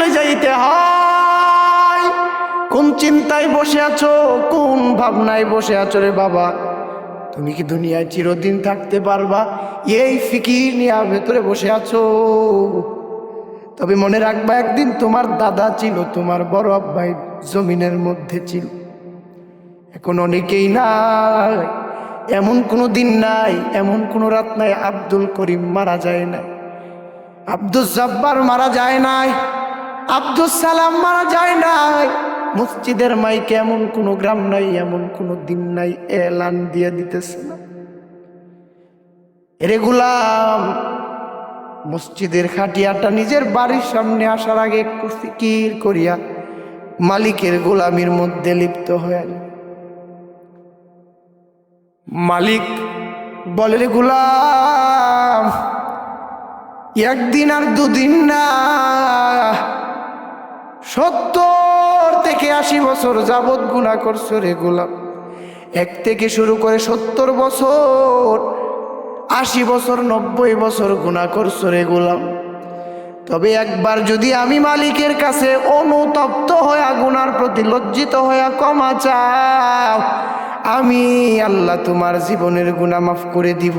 চলে যাইতে হয়। কোন চিন্তায় বসে আছো? কোন ভাবনায় বসে আছো রে বাবা? তুমি কি দুনিয়ায় চিরদিন থাকতে পারবা? এই ফিকির নিয়ে ভেতরে বসে আছো। তবে মনে রাখবা, একদিন তোমার দাদা ছিল, তোমার বড় আব্বাই জমিনের মধ্যে ছিল। এখন অনেকেই নাই। এমন কোনো দিন নাই, এমন কোনো রাত নাই, আব্দুল করিম মারা যায় না আব্দুল জব্বার মারা যায় নাই। আব্দুল সালাম মারা যায় নাই। মসজিদের মাইকে এমন কোনো গ্রাম নাই, এমন কোনো দিন নাই, এলান দিয়ে দিতেছে না। এরে গুলাম, মসজিদের খাটিয়াটা নিজের বাড়ির সামনে আসার আগে একটু ফিকির করিয়া মালিকের গোলামির মধ্যে লিপ্ত হয়ে। মালিক বলে, রে গুলাম, একদিন আর দুদিন না সত্তর থেকে আশি বছর যাবৎ গুণা করছ রে গোলাম। এক থেকে শুরু করে সত্তর বছর, আশি বছর, নব্বই বছর গুণা করছ রে গোলাম। তবে একবার যদি আমি মালিকের কাছে অনুতপ্ত হয়ে গুনার প্রতি লজ্জিত হয়ে ক্ষমা চাও, আমি আল্লাহ তোমার জীবনের গুণা মাফ করে দিব।